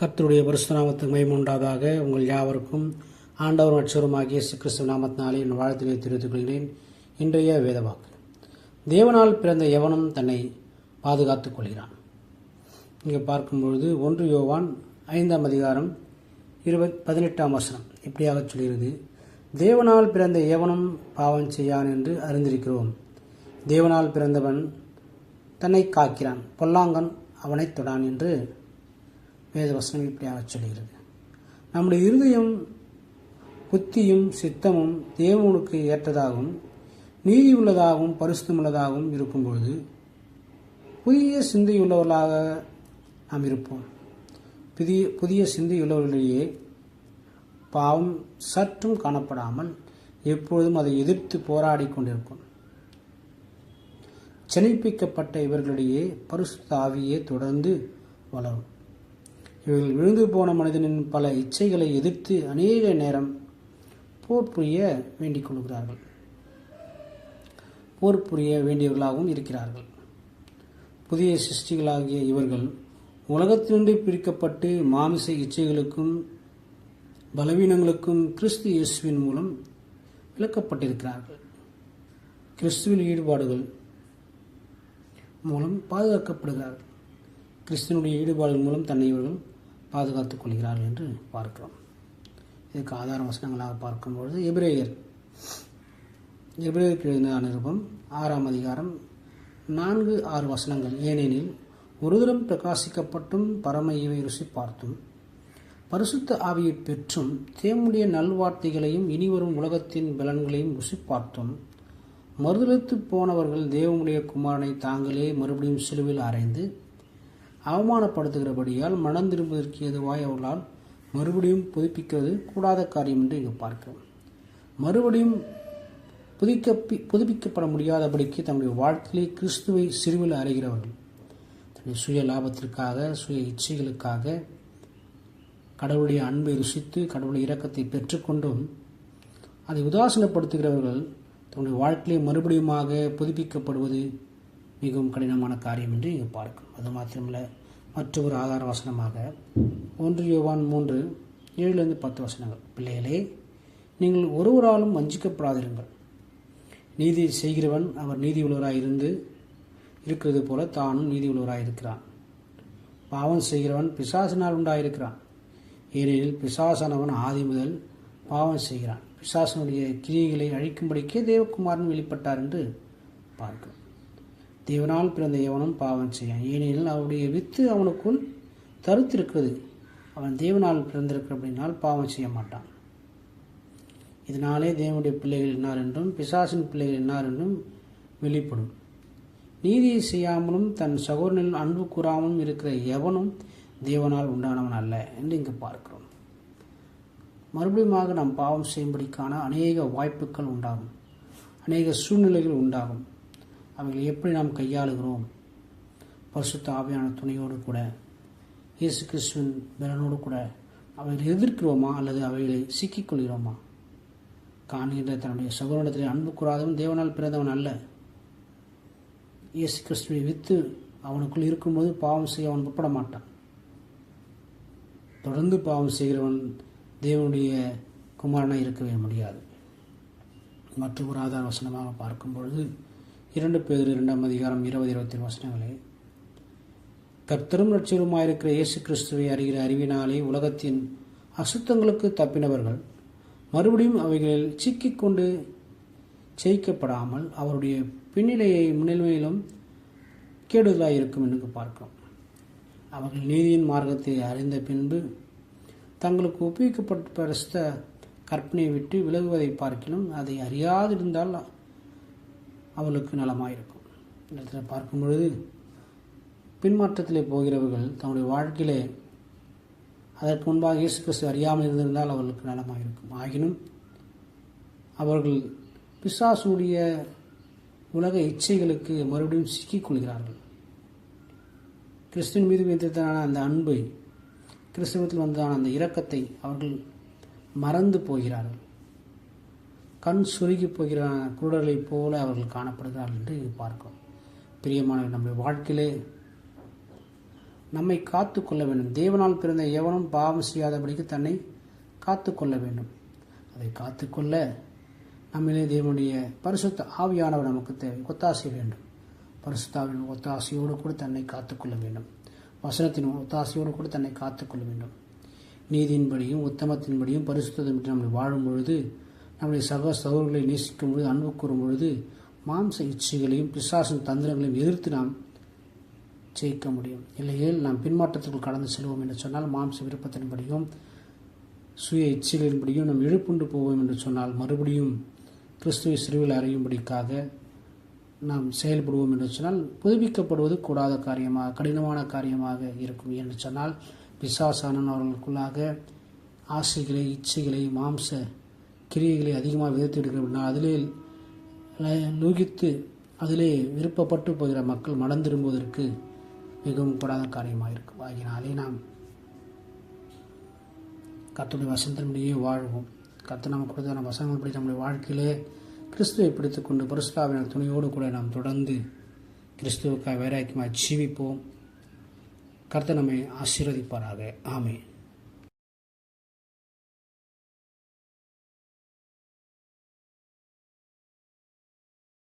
கர்த்தருடைய பரிசுநாமத்துக்கு மயமுண்டாதாக உங்கள் யாவருக்கும் ஆண்டவர் அச்சருமாகிய இயேசு கிறிஸ்துவ நாமத்தினாலே என் வாழ்த்தினை தெரிவித்துக் கொள்கிறேன். இன்றைய வேதவாக்கு. தேவனால் பிறந்த எவனும் தன்னை பாதுகாத்துக் கொள்கிறான். இங்கே பார்க்கும்பொழுது ஒன்று யோவான் ஐந்தாம் அதிகாரம் இருபத் பதினெட்டாம் வசனம். இப்படியாக சொல்கிறது. தேவனால் பிறந்த எவனும் பாவம் செய்யான் என்று அறிந்திருக்கிறோம். தேவனால் பிறந்தவன் தன்னை காக்கிறான். பொல்லாங்கன் அவனைத் தொடான் என்று வேதவசனம் இப்படியாக சொல்கிறது நம்முடைய இருதயம் புத்தியும் சித்தமும் தேவனுக்கு ஏற்றதாகவும் நீதி உள்ளதாகவும் பரிசுத்தமுள்ளதாகவும் இருக்கும்பொழுது புதிய சிந்தையுள்ளவர்களாக நாம் இருப்போம். புதிய புதிய சிந்தையுள்ளவர்களிடையே பாவம் சற்றும் காணப்படாமல் எப்பொழுதும் அதை எதிர்த்து போராடி கொண்டிருக்கும் செழிப்பிக்கப்பட்ட இவர்களிடையே பரிசுத்த ஆவியே தொடர்ந்து வளரும். இவர்கள் விழுந்து போன மனிதனின் பல இச்சைகளை எதிர்த்து அநேக நேரம் போர் புரிய வேண்டிக் கொள்கிறார்கள். போர் புரிய வேண்டியவர்களாகவும் இருக்கிறார்கள். புதிய சிருஷ்டிகளாகிய இவர்கள் உலகத்திலிருந்து பிரிக்கப்பட்டு மாமிச இச்சைகளுக்கும் பலவீனங்களுக்கும் கிறிஸ்து இயேசுவின் மூலம் விளக்கப்பட்டிருக்கிறார்கள். கிறிஸ்துவின் ஈடுபாடுகள் மூலம் பாதுகாக்கப்படுகிறார்கள். கிறிஸ்துவனுடைய ஈடுபாடுகள் மூலம் தன்னை இவர்கள் பாதுகாத்துக் கொள்கிறார்கள் என்று பார்க்கிறோம். இதுக்கு ஆதார வசனங்களாக பார்க்கும்பொழுது எபிரேயர். எபிரேயருக்கு எழுதின அனுபவம் ஆறாம் அதிகாரம் நான்கு ஆறு வசனங்கள். ஏனெனில் ஒருதரம் பிரகாசிக்கப்பட்டும் பரம இவை ருசி பார்த்தும் பரிசுத்த ஆவியை பெற்றும் தேவனுடைய நல்வார்த்தைகளையும் இனிவரும் உலகத்தின் பலன்களையும் ருசி பார்த்தும் மறுதளித்து போனவர்கள் தேவனுடைய குமாரனை தாங்களே மறுபடியும் சிலுவில் அறைந்து அவமானப்படுத்துகிறபடியால் மனம் திரும்புவதற்கு எதுவாய் அவர்களால் மறுபடியும் புதுப்பிக்கிறது. கூடாத காரியம் என்று இங்கு பார்க்கிறோம். மறுபடியும் புதுக்க புதுப்பிக்கப்பட முடியாதபடிக்கு தன்னுடைய வாழ்க்கையிலே கிறிஸ்துவை சிறுவில் அறைகிறவர்கள் தன்னுடைய சுய லாபத்திற்காக சுய இச்சைகளுக்காக கடவுளுடைய அன்பை ருசித்து கடவுளுடைய இரக்கத்தை பெற்றுக்கொண்டும் அதை உதாசனப்படுத்துகிறவர்கள் தன்னுடைய வாழ்க்கையை மறுபடியுமாக புதுப்பிக்கப்படுவது மிகவும் கடினமான காரியம் என்று இங்கு பார்க்கும். அது மாத்திரமல்ல மற்றொரு ஆதார வசனமாக ஒன்று யோவான் மூன்று ஏழுலேருந்து பத்து வசனங்கள். பிள்ளைகளே நீங்கள் ஒருவராலும் வஞ்சிக்கப்படாதிருங்கள். நீதி செய்கிறவன் அவர் நீதி உள்ளவராக இருந்து இருக்கிறது போல தானும் நீதி உள்ளவராக இருக்கிறான் பாவம் செய்கிறவன் பிசாசினால் உண்டாயிருக்கிறான். ஏனெனில் பிசாசானவன் ஆதி முதல் பாவம் செய்கிறான். பிசாசனுடைய கிரியைகளை அழிக்கும்படிக்கே தேவகுமாரன் வெளிப்பட்டார் என்று பார்க்கிறோம். தேவனால் பிறந்த எவனும் பாவம் செய்யான். ஏனெனில் அவருடைய வித்து அவனுக்குள் தருத்திருக்கிறது அவன் தேவனால் பிறந்திருக்கிற அப்படின்னால் பாவம் செய்ய மாட்டான். இதனாலே தேவனுடைய பிள்ளைகள் என்னார் என்றும் பிசாசின் பிள்ளைகள் என்னார் என்றும் வெளிப்படும். நீதியை செய்யாமலும் தன் சகோதரனில் அன்பு கூறாமலும் இருக்கிற எவனும் தேவனால் உண்டானவன் அல்ல என்று இங்கு பார்க்கிறோம். மறுபடியுமாக நாம் பாவம் செய்யும்படிக்கான அநேக வாய்ப்புகள் உண்டாகும். அநேக சூழ்நிலைகள் உண்டாகும். அவைகளை எப்படி நாம் கையாளுகிறோம்? பரிசுத்த ஆவியான துணையோடு கூட இயேசு கிறிஸ்துவின் பலனோடு கூட அவைகளை எதிர்க்கிறோமா அல்லது அவைகளை சிக்கிக்கொள்கிறோமா? காண்கின்ற தன்னுடைய சகோதரத்தில் அன்பு கூறாதவன் தேவனால் பிறந்தவன் அல்ல. இயேசு கிறிஸ்துவை வித்து அவனுக்குள் இருக்கும்போது பாவம் செய்ய அவன் முற்பட மாட்டான். தொடர்ந்து பாவம் செய்கிறவன் தேவனுடைய குமாரனாக இருக்கவே முடியாது. மற்ற ஒரு ஆதார வசனமாக பார்க்கும் பொழுது இரண்டு பேர் இரண்டாம் அதிகாரம் இருபது இருபத்தி வசனங்களே. கர்த்தரும் லட்சியருமாயிருக்கிற இயேசு கிறிஸ்துவை அறிகிற அறிவினாலே உலகத்தின் அசுத்தங்களுக்கு தப்பினவர்கள் மறுபடியும் அவைகளில் சிக்கிக்கொண்டு ஜெயிக்கப்படாமல் அவருடைய பின்னிலையை முன்னிலையிலும் கேடுதலாக இருக்கும் என்று பார்க்கிறோம். அவர்கள் நீதியின் மார்க்கத்தை அறிந்த பின்பு தங்களுக்கு ஒப்புவிக்கப்பட்ட பரிசுத்த கற்பனையை விட்டு விலகுவதை பார்க்கிலும் அதை அறியாதிருந்தால் அவளுக்கு நலமாயிருக்கும். இடத்துல பார்க்கும் பொழுது பின்மாற்றத்திலே போகிறவர்கள் தன்னுடைய வாழ்க்கையிலே அதற்கு முன்பாக இயேசு கிறிஸ்து அறியாமல் இருந்திருந்தால் அவர்களுக்கு நலமாயிருக்கும். ஆகினும் அவர்கள் பிசாசுடைய உலக இச்சைகளுக்கு மறுபடியும் சிக்கிக்கொள்கிறார்கள் கிறிஸ்துவின் மீது வைத்ததான அந்த அன்பை கிறிஸ்துவத்தில் வந்ததான அந்த இரக்கத்தை அவர்கள் மறந்து போகிறார்கள். கண் சுருகி போகிற குருடர்களைப் போல அவர்கள் காணப்படுகிறார்கள் என்று பார்க்கிறோம். பிரியமான நம்முடைய வாழ்க்கையிலே நம்மை காத்து கொள்ள வேண்டும். தேவனால் பிறந்த எவனும் பாவம் செய்யாதபடிக்கு தன்னை காத்து கொள்ள வேண்டும். அதை காத்துக்கொள்ள நம்மிலே தேவனுடைய பரிசுத்த ஆவியானவர் நமக்கு தேவை. ஒத்தாசை வேண்டும். பரிசுத்தாவின் ஒத்தாசையோடு கூட தன்னை காத்துக்கொள்ள வேண்டும். வசனத்தின் ஒத்தாசையோடு கூட தன்னை காத்துக்கொள்ள வேண்டும். நீதியின்படியும் உத்தமத்தின்படியும் பரிசுத்தத்தின்படி நம்மளை வாழும் பொழுது நம்முடைய சக சகோதரர்களை நேசிக்கும் பொழுது அன்பு கூறும் பொழுது மாம்ச இச்சைகளையும் பிசாசின் தந்திரங்களையும் எதிர்த்து நாம் ஜெயிக்க முடியும். இல்லையேல் நாம் பின்மாற்றத்திற்குள் கடந்து செல்வோம் என்று சொன்னால் மாம்ச விருப்பத்தின்படியும் சுய இச்சைகளின்படியும் நாம் இழுப்புண்டு போவோம் என்று சொன்னால் மறுபடியும் கிறிஸ்துவை சிறுவில் அறியும்படிக்காக நாம் செயல்படுவோம் என்று சொன்னால் புதுப்பிக்கப்படுவது கூடாத காரியமாக கடினமான காரியமாக இருக்கும் என்று சொன்னால் பிசாசானவர்களுக்குள்ளாக ஆசைகளை இச்சைகளை மாம்ச கிரியைகளை அதிகமாக விதைத்து விடுகிறோம் அதிலே நூகித்து அதிலே விருப்பப்பட்டு போகிற மக்கள் மனம் திரும்புவதற்கு மிகவும் கூடாத காரியமாக இருக்கும். ஆகினாலே நாம் கர்த்தருடைய வசந்தமிடையே வாழ்வோம். கர்த்தர் நம்ம கொடுத்த வசனங்கள்படி நம்முடைய வாழ்க்கையிலே கிறிஸ்துவை பிடித்துக்கொண்டு பரிசுத்தாவின் துணையோடு கூட நாம் தொடர்ந்து கிறிஸ்துவுக்காக வேறாக்கியமாக ஜீவிப்போம். கர்த்தர் நம்மை ஆசீர்வதிப்பாராக. ஆமே